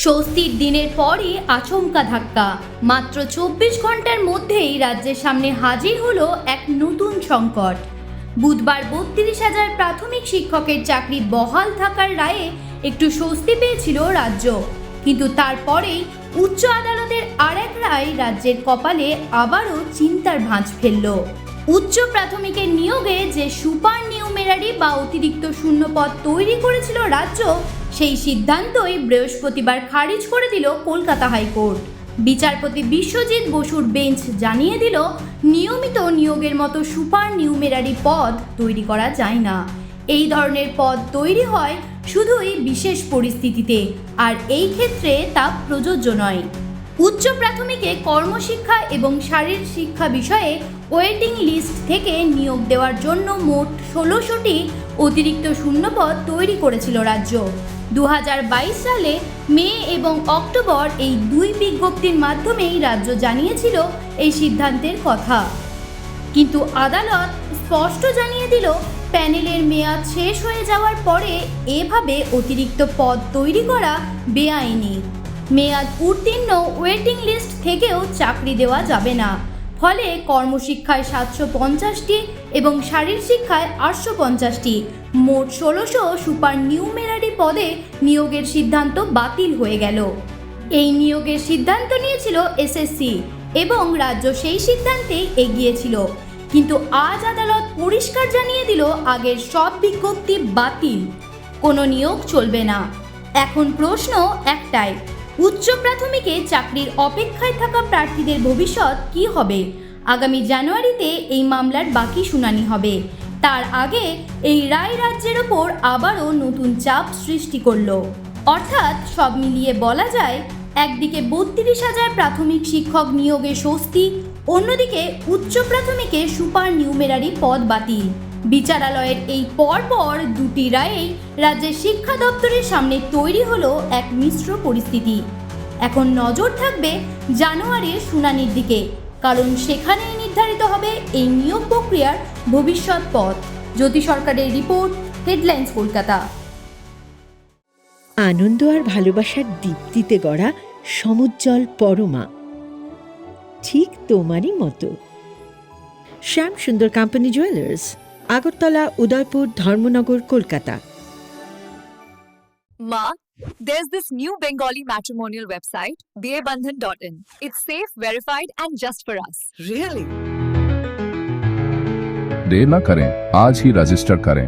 স্বস্তির দিনের পরই আচমকা ধাক্কা। মাত্র চব্বিশ ঘণ্টার মধ্যেই রাজ্যের সামনে হাজির হলো এক নতুন সংকট। বুধবার বত্রিশ হাজার প্রাথমিক শিক্ষকের চাকরি বহাল থাকার রায়ে একটু স্বস্তি পেয়েছিল রাজ্য। কিন্তু তারপরেই উচ্চ আদালতের আর এক রায় রাজ্যের কপালে আবারও চিন্তার ভাঁজ ফেলল। উচ্চ প্রাথমিকের নিয়োগে যে সুপার নিউমেরারি বা অতিরিক্ত শূন্যপদ তৈরি করেছিল রাজ্য সেই সিদ্ধান্তই বৃহস্পতিবার খারিজ করে দিল কলকাতা হাইকোর্ট। বিচারপতি বিশ্বজিৎ বসুর বেঞ্চ জানিয়ে দিল, নিয়মিত নিয়োগের মতো সুপার নিউমেরারি পদ তৈরি করা যায় না। এই ধরনের পদ তৈরি হয় শুধুই বিশেষ পরিস্থিতিতে, আর এই ক্ষেত্রে তা প্রযোজ্য নয়। উচ্চ প্রাথমিকে কর্মশিক্ষা এবং শারীর শিক্ষা বিষয়ে ওয়েটিং লিস্ট থেকে নিয়োগ দেওয়ার জন্য মোট ষোলোশোটি অতিরিক্ত শূন্যপদ তৈরি করেছিল রাজ্য। দু হাজার বাইশ সালে মে এবং অক্টোবর এই দুই বিজ্ঞপ্তির মাধ্যমেই রাজ্য জানিয়েছিল এই সিদ্ধান্তের কথা। কিন্তু আদালত স্পষ্ট জানিয়ে দিল, প্যানেলের মেয়াদ শেষ হয়ে যাওয়ার পরে এভাবে অতিরিক্ত পদ তৈরি করা বেআইনি। মেয়াদ উত্তীর্ণ ওয়েটিং লিস্ট থেকেও চাকরি দেওয়া যাবে না। ফলে কর্মশিক্ষায় সাতশো পঞ্চাশটি এবং শারীর শিক্ষায় আটশো পঞ্চাশটি। মোট ষোলোশো সুপার নিউমেরারি পদে নিয়োগের সিদ্ধান্ত বাতিল হয়ে গেল। এই নিয়োগের সিদ্ধান্ত নিয়েছিল এসএসসি এবং রাজ্য সেই সিদ্ধান্তেই এগিয়েছিল। কিন্তু আজ আদালত পরিষ্কার জানিয়ে দিল, আগের সব বিজ্ঞপ্তি বাতিল। কোনো নিয়োগ চলবে না। এখন প্রশ্ন একটাই উচ্চ প্রাথমিকে চাকরির অপেক্ষায় থাকা প্রার্থীদের ভবিষ্যৎ কি হবে? আগামী জানুয়ারিতে এই মামলার বাকি শুনানি হবে। তার আগে এই রায় রাজ্যের ওপর আবারও নতুন চাপ সৃষ্টি করল। অর্থাৎ সব মিলিয়ে বলা যায়, একদিকে বত্রিশ হাজার প্রাথমিক শিক্ষক নিয়োগে স্বস্তি, অন্যদিকে উচ্চ প্রাথমিকে সুপার নিউমেরারি পদ বাতিল। বিচারালয়ের এই পরপর দুটি রায়েই রাজ্যের শিক্ষা দপ্তরের সামনে তৈরি হলো এক মিশ্র পরিস্থিতি। এখন নজর থাকবে জানুয়ারির শুনানির দিকে, কারণ সেখানেই নির্ধারিত হবে এই নিয়োগ প্রক্রিয়ার ভবিষ্যৎ পথ। জ্যোতি সরকারের রিপোর্ট, হেডলাইন্স কলকাতা। আনন্দ আর ভালোবাসার দীপ্তিতে গড়া সমুজ্জ্বল পরমা। ঠিক তোমারই মতো। Shyam Sundar company jewellers Agartala Udaipur Dharmanagar Kolkata Ma, there's this new Bengali matrimonial website, BABandhan.in. It's safe, verified, and just for us. Really? देर न करें आज ही रजिस्टर करें